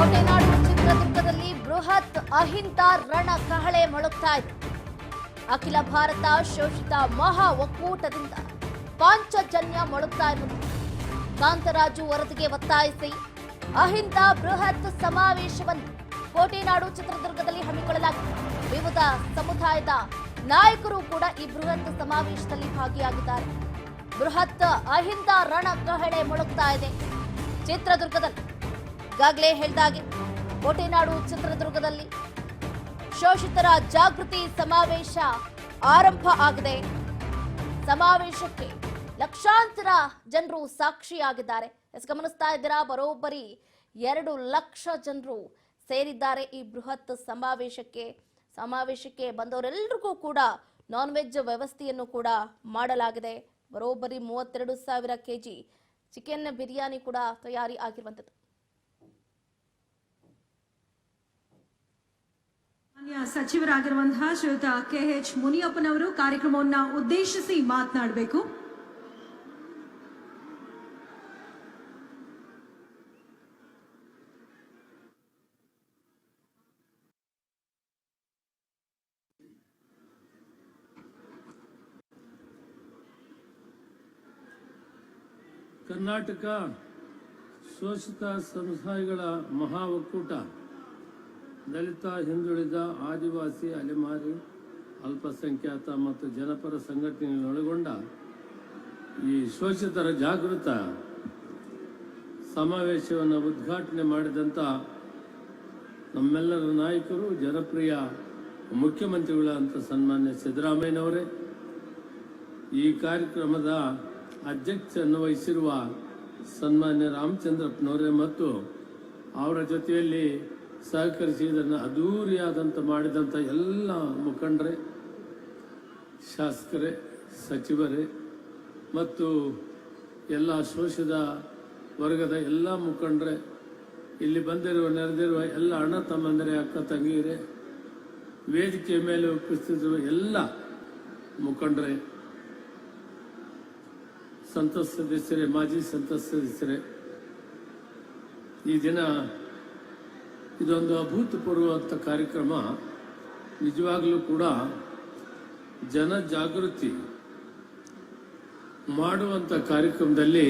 ಕೋಟೆನಾಡು ಚಿತ್ರದುರ್ಗದಲ್ಲಿ ಬೃಹತ್ ಅಹಿಂದ ರಣ ಕಹಳೆ ಮೊಳಗ್ತಾ ಇದೆ. ಅಖಿಲ ಭಾರತ ಶೋಷಿತ ಮಹಾ ಒಕ್ಕೂಟದಿಂದ ಪಾಂಚಜನ್ಯ ಮೊಳಗ್ತಾ ಇರುವುದು ಕಾಂತರಾಜು ವರದಿಗೆ ಒತ್ತಾಯಿಸಿ ಅಹಿಂದ ಬೃಹತ್ ಸಮಾವೇಶವನ್ನು ಕೋಟೆನಾಡು ಚಿತ್ರದುರ್ಗದಲ್ಲಿ ಹಮ್ಮಿಕೊಳ್ಳಲಾಗಿದೆ. ವಿವಿಧ ಸಮುದಾಯದ ನಾಯಕರು ಕೂಡ ಈ ಬೃಹತ್ ಸಮಾವೇಶದಲ್ಲಿ ಭಾಗಿಯಾಗಿದ್ದಾರೆ. ಬೃಹತ್ ಅಹಿಂದ ರಣ ಕಹಳೆ ಮೊಳಗ್ತಾ ಇದೆ. ಚಿತ್ರದುರ್ಗದಲ್ಲಿ ಈಗಾಗಲೇ ಹೇಳಿದಾಗೆ, ಕೋಟೆನಾಡು ಚಿತ್ರದುರ್ಗದಲ್ಲಿ ಶೋಷಿತರ ಜಾಗೃತಿ ಸಮಾವೇಶ ಆರಂಭ ಆಗಿದೆ. ಸಮಾವೇಶಕ್ಕೆ ಲಕ್ಷಾಂತರ ಜನರು ಸಾಕ್ಷಿಯಾಗಿದ್ದಾರೆ. ಎಸ್, ಗಮನಿಸ್ತಾ ಇದ್ದೀರಾ? ಬರೋಬ್ಬರಿ ಎರಡು ಲಕ್ಷ ಜನರು ಸೇರಿದ್ದಾರೆ ಈ ಬೃಹತ್ ಸಮಾವೇಶಕ್ಕೆ. ಸಮಾವೇಶಕ್ಕೆ ಬಂದವರೆಲ್ಲರಿಗೂ ಕೂಡ ನಾನ್ ವೆಜ್ ವ್ಯವಸ್ಥೆಯನ್ನು ಕೂಡ ಮಾಡಲಾಗಿದೆ. ಬರೋಬ್ಬರಿ ಮೂವತ್ತೆರಡು ಸಾವಿರ ಕೆಜಿ ಚಿಕನ್ ಬಿರಿಯಾನಿ ಕೂಡ ತಯಾರಿ ಆಗಿರುವಂಥದ್ದು. ಸಚಿವರಾಗಿರುವಂತಹ ಶ್ರೀಯುತ ಕೆ ಎಚ್ ಮುನಿಯಪ್ಪನವರು ಕಾರ್ಯಕ್ರಮವನ್ನ ಉದ್ದೇಶಿಸಿ ಮಾತನಾಡಬೇಕು. ಕರ್ನಾಟಕ ಶೋಷಿತ ಸಮುದಾಯಗಳ ಮಹಾ ಒಕ್ಕೂಟ ದಲಿತ ಹಿಂದುಳಿದ ಆದಿವಾಸಿ ಅಲೆಮಾರಿ ಅಲ್ಪಸಂಖ್ಯಾತ ಮತ್ತು ಜನಪರ ಸಂಘಟನೆಗಳನ್ನೊಳಗೊಂಡ ಈ ಶೋಷಿತರ ಜಾಗೃತ ಸಮಾವೇಶವನ್ನು ಉದ್ಘಾಟನೆ ಮಾಡಿದಂಥ ನಮ್ಮೆಲ್ಲರ ನಾಯಕರು, ಜನಪ್ರಿಯ ಮುಖ್ಯಮಂತ್ರಿಗಳಂತ ಸನ್ಮಾನ್ಯ ಸಿದ್ದರಾಮಯ್ಯನವರೇ, ಈ ಕಾರ್ಯಕ್ರಮದ ಅಧ್ಯಕ್ಷನ್ನು ವಹಿಸಿರುವ ಸನ್ಮಾನ್ಯ ರಾಮಚಂದ್ರಪ್ಪನವರೇ ಮತ್ತು ಅವರ ಜೊತೆಯಲ್ಲಿ ಸಹಕರಿಸಿ ಇದನ್ನು ಅದ್ಧೂರಿಯಾದಂಥ ಮಾಡಿದಂಥ ಎಲ್ಲ ಮುಖಂಡರೇ, ಶಾಸಕರೇ, ಸಚಿವರೇ, ಮತ್ತು ಎಲ್ಲ ಶೋಷಿತ ವರ್ಗದ ಎಲ್ಲ ಮುಖಂಡರೇ, ಇಲ್ಲಿ ಬಂದಿರುವ, ನೆರೆದಿರುವ ಎಲ್ಲ ಅಣ್ಣ ತಮ್ಮಂದರೆ, ಅಕ್ಕ ತಂಗಿಯರೇ ವೇದಿಕೆ ಮೇಲೆ ಉಪಸ್ಥಿತಿರುವ ಎಲ್ಲ ಮುಖಂಡರೇ, ಸಂತಸ ಸದಸ್ಯರೇ, ಮಾಜಿ ಸಂತಸ ಸದಸ್ಯರೇ, ಈ ದಿನ ಇದೊಂದು ಅಭೂತಪೂರ್ವವಂತ ಕಾರ್ಯಕ್ರಮ. ನಿಜವಾಗಲೂ ಕೂಡ ಜನ ಜಾಗೃತಿ ಮಾಡುವಂಥ ಕಾರ್ಯಕ್ರಮದಲ್ಲಿ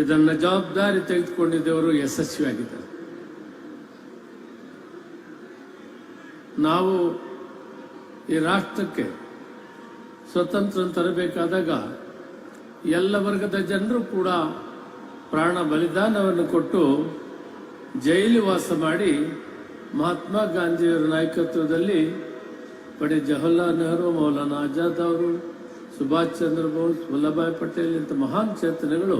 ಇದನ್ನು ಜವಾಬ್ದಾರಿ ತೆಗೆದುಕೊಂಡಿದ್ದವರು ಯಶಸ್ವಿಯಾಗಿದ್ದಾರೆ. ನಾವು ಈ ರಾಷ್ಟ್ರಕ್ಕೆ ಸ್ವತಂತ್ರ ತರಬೇಕಾದಾಗ ಎಲ್ಲ ವರ್ಗದ ಜನರು ಕೂಡ ಪ್ರಾಣ ಬಲಿದಾನವನ್ನು ಕೊಟ್ಟು ಜೈಲು ವಾಸ ಮಾಡಿ ಮಹಾತ್ಮ ಗಾಂಧಿಯವರ ನಾಯಕತ್ವದಲ್ಲಿ ಪಡೆ ಜವಾಹರ್ಲಾಲ್ ನೆಹರು, ಮೌಲಾನ ಆಜಾದ್ ಅವರು, ಸುಭಾಷ್ ಚಂದ್ರ ಬೋಸ್ ವಲ್ಲಭಾಯ್ ಪಟೇಲ್ ಇಂಥ ಮಹಾನ್ ಚೇತನಗಳು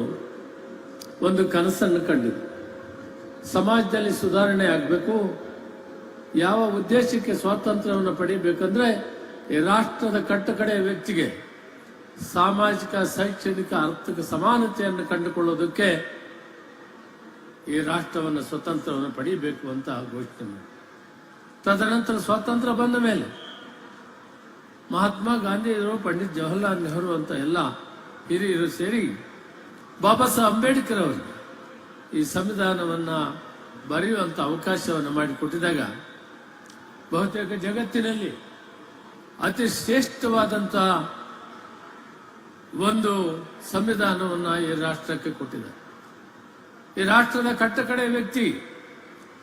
ಒಂದು ಕನಸನ್ನು ಕಂಡಿದ್ರು ಸಮಾಜದಲ್ಲಿ ಸುಧಾರಣೆ ಆಗಬೇಕು, ಯಾವ ಉದ್ದೇಶಕ್ಕೆ ಸ್ವಾತಂತ್ರ್ಯವನ್ನು ಪಡೆಯಬೇಕಂದ್ರೆ ಈ ರಾಷ್ಟ್ರದ ಕಟ್ಟಕಡೆಯ ವ್ಯಕ್ತಿಗೆ ಸಾಮಾಜಿಕ, ಶೈಕ್ಷಣಿಕ, ಆರ್ಥಿಕ ಸಮಾನತೆಯನ್ನು ಕಂಡುಕೊಳ್ಳೋದಕ್ಕೆ ಈ ರಾಷ್ಟ್ರವನ್ನು ಸ್ವತಂತ್ರವನ್ನು ಪಡೀಬೇಕು ಅಂತ ಘೋಷಣೆ ಮಾಡಿ ತದನಂತರ ಸ್ವಾತಂತ್ರ್ಯ ಬಂದ ಮೇಲೆ ಮಹಾತ್ಮ ಗಾಂಧಿಯವರು ಪಂಡಿತ್ ಜವಾಹರ್ಲಾಲ್ ನೆಹರು ಅಂತ ಎಲ್ಲ ಹಿರಿಯರು ಸೇರಿ ಬಾಬಾ ಸಾಹೇಬ್ ಅಂಬೇಡ್ಕರ್ ಅವರಿಗೆ ಈ ಸಂವಿಧಾನವನ್ನ ಬರೆಯುವಂತ ಅವಕಾಶವನ್ನು ಮಾಡಿಕೊಟ್ಟಿದಾಗ ಬಹುತೇಕ ಜಗತ್ತಿನಲ್ಲಿ ಅತಿ ಶ್ರೇಷ್ಠವಾದಂತ ಒಂದು ಸಂವಿಧಾನವನ್ನ ಈ ರಾಷ್ಟ್ರಕ್ಕೆ ಕೊಟ್ಟಿದ್ದಾರೆ. ಈ ರಾಷ್ಟ್ರದ ಕಟ್ಟಕಡೆ ವ್ಯಕ್ತಿ,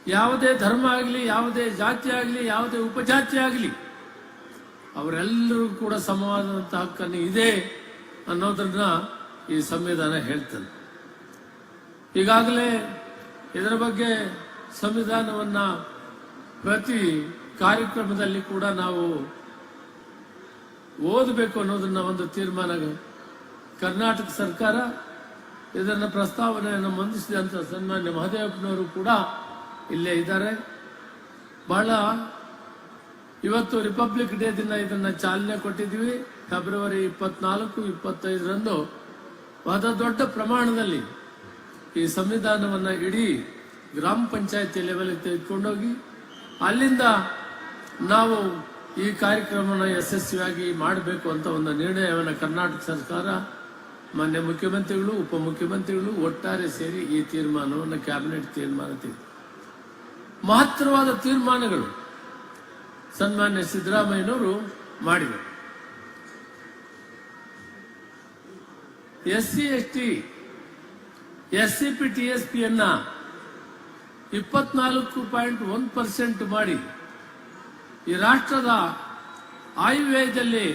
ಯಾವುದೇ ಧರ್ಮ ಆಗಲಿ, ಯಾವುದೇ ಜಾತಿ ಆಗಲಿ, ಯಾವುದೇ ಉಪಜಾತಿ ಆಗಲಿ, ಅವರೆಲ್ಲರೂ ಕೂಡ ಸಮವಾದಂಥ ಹಕ್ಕನ್ನು ಇದೆ ಅನ್ನೋದನ್ನ ಈ ಸಂವಿಧಾನ ಹೇಳ್ತದೆ. ಈಗಾಗಲೇ ಇದರ ಬಗ್ಗೆ ಸಂವಿಧಾನವನ್ನ ಪ್ರತಿ ಕಾರ್ಯಕ್ರಮದಲ್ಲಿ ಕೂಡ ನಾವು ಓದಬೇಕು ಅನ್ನೋದನ್ನ ಒಂದು ತೀರ್ಮಾನ, ಕರ್ನಾಟಕ ಸರ್ಕಾರ ಇದನ್ನ ಪ್ರಸ್ತಾವನೆಯನ್ನು ಮಂಡಿಸಿದಂಥ ಸನ್ಮಾನ್ಯ ಮಹದೇವಪ್ಪನವರು ಕೂಡ ಇಲ್ಲೇ ಇದ್ದಾರೆ. ಬಹಳ ಇವತ್ತು ರಿಪಬ್ಲಿಕ್ ಡೇ ದಿನ ಇದನ್ನು ಚಾಲನೆ ಕೊಟ್ಟಿದ್ದೀವಿ. ಫೆಬ್ರವರಿ ಇಪ್ಪತ್ನಾಲ್ಕು, ಇಪ್ಪತ್ತೈದರಂದು. ಬಹಳ ದೊಡ್ಡ ಪ್ರಮಾಣದಲ್ಲಿ ಈ ಸಂವಿಧಾನವನ್ನು ಇಡೀ ಗ್ರಾಮ ಪಂಚಾಯತಿ ಲೆವೆಲ್ಗೆ ತೆಗೆದುಕೊಂಡೋಗಿ, ಅಲ್ಲಿಂದ ನಾವು ಈ ಕಾರ್ಯಕ್ರಮನ ಯಶಸ್ವಿಯಾಗಿ ಮಾಡಬೇಕು ಅಂತ ಒಂದು ನಿರ್ಣಯವನ್ನು ಕರ್ನಾಟಕ ಸರ್ಕಾರ ಮಾನ್ಯ ಮುಖ್ಯಮಂತ್ರಿಗಳು ಉಪಮುಖ್ಯಮಂತ್ರಿಗಳು ಒಟ್ಟಾರೆ ಸೇರಿ ಈ ತೀರ್ಮಾನವನ್ನು ಕ್ಯಾಬಿನೆಟ್ ತೀರ್ಮಾನ ತೆಗೆದು ಮಹತ್ತರವಾದ ತೀರ್ಮಾನಗಳು ಸನ್ಮಾನ್ಯ ಸಿದ್ದರಾಮಯ್ಯನವರು ಮಾಡಿದರು S C S T S C P T S ಪಿಯನ್ನ ಇಪ್ಪತ್ನಾಲ್ಕು ಪಾಯಿಂಟ್ ಒನ್ ಪರ್ಸೆಂಟ್ ಮಾಡಿ ಈ ರಾಷ್ಟ್ರದ ಆಯವ್ಯಯದಲ್ಲಿ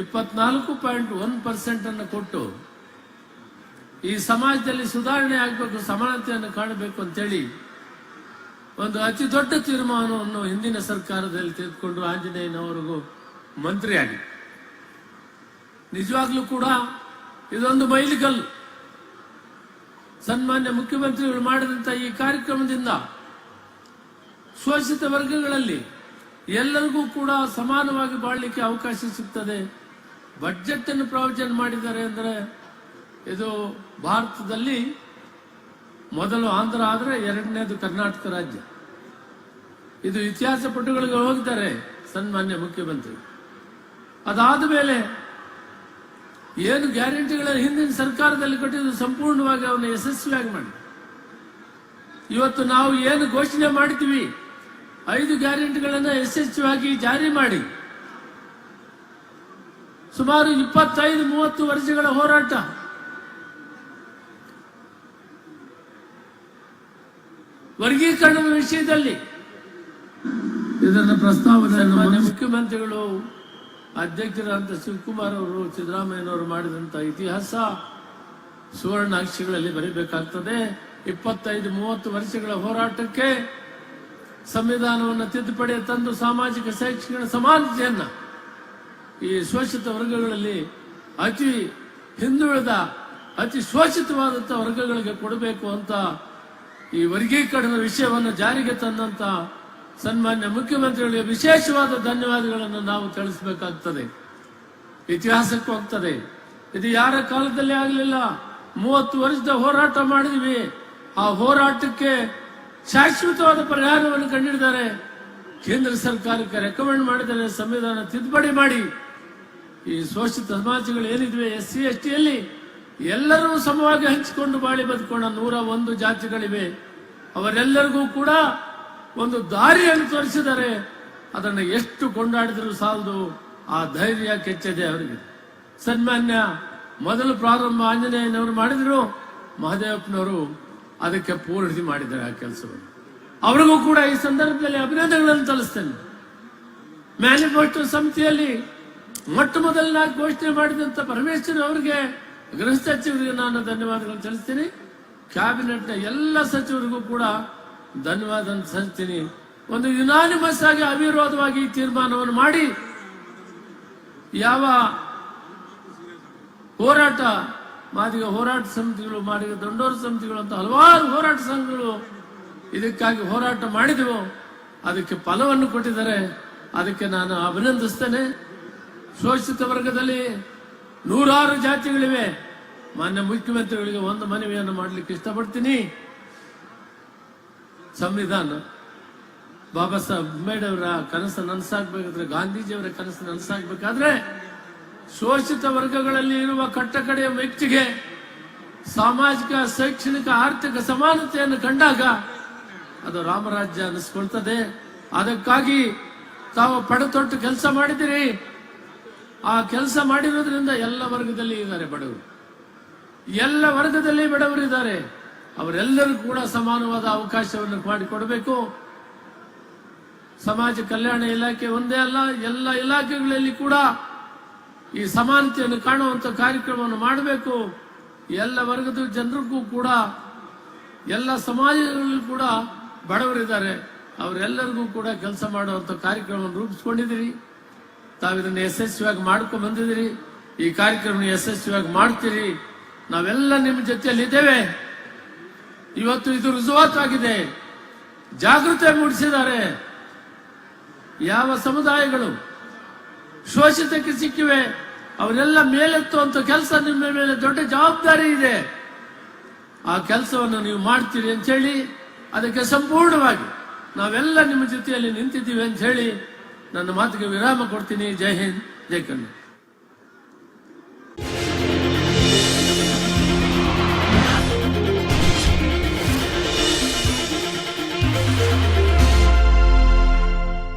ಇಪ್ಪತ್ನಾಲ್ಕು ಪಾಯಿಂಟ್ ಒನ್ ಪರ್ಸೆಂಟ್ ಅನ್ನು ಕೊಟ್ಟು ಈ ಸಮಾಜದಲ್ಲಿ ಸುಧಾರಣೆ ಆಗಬೇಕು, ಸಮಾನತೆಯನ್ನು ಕಾಣಬೇಕು ಅಂತೇಳಿ ಒಂದು ಅತಿ ದೊಡ್ಡ ತೀರ್ಮಾನವನ್ನು ಹಿಂದಿನ ಸರ್ಕಾರದಲ್ಲಿ ತೆಗೆದುಕೊಂಡು ಆಂಜನೇಯನವರಿಗೂ ಮಂತ್ರಿಯಾಗಿ. ನಿಜವಾಗ್ಲೂ ಕೂಡ ಇದೊಂದು ಮೈಲಿಗಲ್ಲು ಸನ್ಮಾನ್ಯ ಮುಖ್ಯಮಂತ್ರಿಗಳು ಮಾಡಿದಂಥ ಈ ಕಾರ್ಯಕ್ರಮದಿಂದ ಶೋಷಿತ ವರ್ಗಗಳಲ್ಲಿ ಎಲ್ಲರಿಗೂ ಕೂಡ ಸಮಾನವಾಗಿ ಬಾಳಲಿಕ್ಕೆ ಅವಕಾಶ ಸಿಗ್ತದೆ. ಬಜೆಟ್ ಅನ್ನು ಪ್ರವಚನ ಮಾಡಿದ್ದಾರೆ ಅಂದ್ರೆ ಇದು ಭಾರತದಲ್ಲಿ ಮೊದಲು ಆಂಧ್ರ ಆದರೆ ಎರಡನೇದು ಕರ್ನಾಟಕ ರಾಜ್ಯ. ಇದು ಇತಿಹಾಸ ಪಟುಗಳಿಗೆ ಹೋಗಿದ್ದಾರೆ ಸನ್ಮಾನ್ಯ ಮುಖ್ಯಮಂತ್ರಿ. ಅದಾದ ಮೇಲೆ ಏನು ಗ್ಯಾರಂಟಿಗಳ ಹಿಂದಿನ ಸರ್ಕಾರದಲ್ಲಿ ಕೊಟ್ಟಿದ್ದು ಸಂಪೂರ್ಣವಾಗಿ ಅವನ್ನ ಯಶಸ್ವಿಯಾಗಿ ಮಾಡಿ. ಇವತ್ತು ನಾವು ಏನು ಘೋಷಣೆ ಮಾಡ್ತೀವಿ, ಐದು ಗ್ಯಾರಂಟಿಗಳನ್ನು ಯಶಸ್ವಿಯಾಗಿ ಜಾರಿ ಮಾಡಿ. ಸುಮಾರು ಇಪ್ಪತ್ತೈದು ಮೂವತ್ತು ವರ್ಷಗಳ ಹೋರಾಟ. ವರ್ಗೀಕರಣದ ವಿಷಯದಲ್ಲಿ ಇದನ್ನು ಪ್ರಸ್ತಾವನೆ ಮುಖ್ಯಮಂತ್ರಿಗಳು ಅಧ್ಯಕ್ಷರಾದಂಥ ಶಿವಕುಮಾರ್ ಅವರು ಸಿದ್ದರಾಮಯ್ಯನವರು ಮಾಡಿದಂತ ಇತಿಹಾಸ ಸುವರ್ಣಾಕ್ಷಿಗಳಲ್ಲಿ ಬರೀಬೇಕಾಗ್ತದೆ. ಇಪ್ಪತ್ತೈದು ಮೂವತ್ತು ವರ್ಷಗಳ ಹೋರಾಟಕ್ಕೆ ಸಂವಿಧಾನವನ್ನು ತಿದ್ದುಪಡಿ ತಂದು ಸಾಮಾಜಿಕ ಶೈಕ್ಷಣಿಕ ಸಮಾನತೆಯನ್ನ ಈ ಶೋಷಿತ ವರ್ಗಗಳಲ್ಲಿ ಅತಿ ಹಿಂದುಳಿದ, ಅತಿ ಶೋಷಿತವಾದಂಥ ವರ್ಗಗಳಿಗೆ ಕೊಡಬೇಕು ಅಂತ ಈ ವರ್ಗೀಕರಣದ ವಿಷಯವನ್ನು ಜಾರಿಗೆ ತಂದಂತ ಸನ್ಮಾನ್ಯ ಮುಖ್ಯಮಂತ್ರಿಗಳಿಗೆ ವಿಶೇಷವಾದ ಧನ್ಯವಾದಗಳನ್ನು ನಾವು ತಿಳಿಸಬೇಕಾಗ್ತದೆ. ಇತಿಹಾಸಕ್ಕೆ ಹೋಗ್ತದೆ ಇದು ಯಾರ ಕಾಲದಲ್ಲಿ ಆಗಲಿಲ್ಲ. ಮೂವತ್ತು ವರ್ಷದ ಹೋರಾಟ ಮಾಡಿದ್ವಿ. ಆ ಹೋರಾಟಕ್ಕೆ ಶಾಶ್ವತವಾದ ಪರಿಹಾರವನ್ನು ಕಂಡಿದ್ದಾರೆ. ಕೇಂದ್ರ ಸರ್ಕಾರಕ್ಕೆ ರೆಕಮೆಂಡ್ ಮಾಡಿದರೆ ಸಂವಿಧಾನ ತಿದ್ದುಪಡಿ ಮಾಡಿ. ಈ ಶೋಷಿತ ಸಮಾಜಗಳು ಏನಿದ್ವೆ, ಎಸ್ ಸಿ ಎಸ್ ಟಿಯಲ್ಲಿ ಎಲ್ಲರೂ ಸಮವಾಗಿ ಹಂಚಿಕೊಂಡು ಬಾಳಿ ಬದುಕೋಣ. ನೂರ ಒಂದು ಜಾತಿಗಳಿವೆ. ಅವರೆಲ್ಲರಿಗೂ ಕೂಡ ಒಂದು ದಾರಿಯನ್ನು ತೋರಿಸಿದ್ದಾರೆ. ಅದನ್ನು ಎಷ್ಟು ಕೊಂಡಾಡಿದರೂ ಸಾಲದು. ಆ ಧೈರ್ಯ ಕೆಚ್ಚದೆ ಅವರಿಗೆ. ಸನ್ಮಾನ್ಯ, ಮೊದಲು ಪ್ರಾರಂಭ ಆಂಜನೇಯನವರು ಮಾಡಿದ್ರು. ಮಹದೇವಪ್ಪನವರು ಅದಕ್ಕೆ ಪೂರ್ಣಿ ಮಾಡಿದ್ದಾರೆ ಆ ಕೆಲಸವನ್ನು. ಅವರಿಗೂ ಕೂಡ ಈ ಸಂದರ್ಭದಲ್ಲಿ ಅಭಿನಂದನೆಗಳನ್ನು ತಲಿಸ್ತೇನೆ ಮ್ಯಾನಿಫೆಸ್ಟೋ ಸಮಿತಿಯಲ್ಲಿ ಮೊಟ್ಟ ಮೊದಲನಾಗಿ ಘೋಷಣೆ ಮಾಡಿದಂತ ಪರಮೇಶ್ವರ್ ಅವರಿಗೆ ಗೃಹ ಸಚಿವರಿಗೆ ನಾನು ಧನ್ಯವಾದಗಳನ್ನು ಸಲ್ಲಿಸ್ತೀನಿ. ಕ್ಯಾಬಿನೆಟ್ನ ಎಲ್ಲ ಸಚಿವರಿಗೂ ಕೂಡ ಧನ್ಯವಾದ ಸಲ್ಲಿಸ್ತೀನಿ. ಒಂದು ಯುನಾನಿಮಸ್ ಆಗಿ ಅವಿರೋಧವಾಗಿ ಈ ತೀರ್ಮಾನವನ್ನು ಮಾಡಿ ಯಾವ ಹೋರಾಟ, ಮಾದಿಗ ಹೋರಾಟ ಸಮಿತಿಗಳು, ಮಾದಿಗ ದಂಡೋರ ಸಮಿತಿಗಳು ಅಂತ ಹಲವಾರು ಹೋರಾಟ ಸಂಘಗಳು ಇದಕ್ಕಾಗಿ ಹೋರಾಟ ಮಾಡಿದೆವು. ಅದಕ್ಕೆ ಫಲವನ್ನು ಕೊಟ್ಟಿದ್ದಾರೆ. ಅದಕ್ಕೆ ನಾನು ಅಭಿನಂದಿಸ್ತೇನೆ. ಶೋಷಿತ ವರ್ಗದಲ್ಲಿ ನೂರಾರು ಜಾತಿಗಳಿವೆ. ಮಾನ್ಯ ಮುಖ್ಯಮಂತ್ರಿಗಳಿಗೆ ಒಂದು ಮನವಿಯನ್ನು ಮಾಡಲಿಕ್ಕೆ ಇಷ್ಟಪಡ್ತೀನಿ. ಸಂವಿಧಾನ. ಬಾಬಾ ಸಾಹೇಬ್ ಅಂಬೇಡ್ಕರ್ ಅವರ ಕನಸು ನನಸಾಗಬೇಕಾದ್ರೆ, ಗಾಂಧೀಜಿಯವರ ಕನಸು ನನಸಾಗಬೇಕಾದ್ರೆ, ಶೋಷಿತ ವರ್ಗಗಳಲ್ಲಿ ಇರುವ ಕಟ್ಟಕಡೆಯ ವ್ಯಕ್ತಿಗೆ ಸಾಮಾಜಿಕ, ಶೈಕ್ಷಣಿಕ, ಆರ್ಥಿಕ ಸಮಾನತೆಯನ್ನು ಕಂಡಾಗ ಅದು ರಾಮರಾಜ್ಯ ಅನಿಸ್ಕೊಳ್ತದೆ ಅದಕ್ಕಾಗಿ ತಾವು ಪಡೆತೊಟ್ಟು ಕೆಲಸ ಮಾಡಿದಿರಿ. ಆ ಕೆಲಸ ಮಾಡಿರೋದ್ರಿಂದ ಎಲ್ಲ ವರ್ಗದಲ್ಲಿ ಇದ್ದಾರೆ ಬಡವರು. ಎಲ್ಲ ವರ್ಗದಲ್ಲಿ ಬಡವರಿದ್ದಾರೆ ಅವರೆಲ್ಲರೂ ಕೂಡ ಸಮಾನವಾದ ಅವಕಾಶವನ್ನು ಮಾಡಿಕೊಡಬೇಕು. ಸಮಾಜ ಕಲ್ಯಾಣ ಇಲಾಖೆ ಒಂದೇ ಅಲ್ಲ, ಎಲ್ಲ ಇಲಾಖೆಗಳಲ್ಲಿ ಕೂಡ ಈ ಸಮಾನತೆಯನ್ನು ಕಾಣುವಂತ ಕಾರ್ಯಕ್ರಮವನ್ನು ಮಾಡಬೇಕು. ಎಲ್ಲ ವರ್ಗದ ಜನರಿಗೂ ಕೂಡ, ಎಲ್ಲ ಸಮಾಜಗಳಲ್ಲೂ ಕೂಡ ಬಡವರಿದ್ದಾರೆ. ಅವರೆಲ್ಲರಿಗೂ ಕೂಡ ಕೆಲಸ ಮಾಡುವಂತ ಕಾರ್ಯಕ್ರಮವನ್ನು ರೂಪಿಸ್ಕೊಂಡಿದ್ದೀರಿ. ತಾವಿದನ್ನು ಯಶಸ್ವಿಯಾಗಿ ಮಾಡ್ಕೊಂಡು ಬಂದಿದ್ದೀರಿ. ಈ ಕಾರ್ಯಕ್ರಮ ಯಶಸ್ವಿಯಾಗಿ ಮಾಡ್ತೀರಿ. ನಾವೆಲ್ಲ ನಿಮ್ಮ ಜೊತೆಯಲ್ಲಿ ಇದ್ದೇವೆ ಇವತ್ತು ಇದು ರುಜುವಾತಾಗಿದೆ. ಜಾಗೃತಿ ಮೂಡಿಸಿದ್ದಾರೆ. ಯಾವ ಸಮುದಾಯಗಳು ಶೋಷಿತಕ್ಕೆ ಸಿಕ್ಕಿವೆ, ಅವರೆಲ್ಲ ಮೇಲೆತ್ತುವಂತ ಕೆಲಸ ನಿಮ್ಮ ಮೇಲೆ ದೊಡ್ಡ ಜವಾಬ್ದಾರಿ ಇದೆ. ಆ ಕೆಲಸವನ್ನು ನೀವು ಮಾಡ್ತೀರಿ ಅಂತ ಹೇಳಿ, ಅದಕ್ಕೆ ಸಂಪೂರ್ಣವಾಗಿ ನಾವೆಲ್ಲ ನಿಮ್ಮ ಜೊತೆಯಲ್ಲಿ ನಿಂತಿದ್ದೀವಿ ಅಂತ ಹೇಳಿ ನನ್ನ ಮಾತಿಗೆ ವಿರಾಮ ಕೊಡ್ತೀನಿ. ಜೈ ಹಿಂದ್ ಜೈ ಕನ್ನಡ.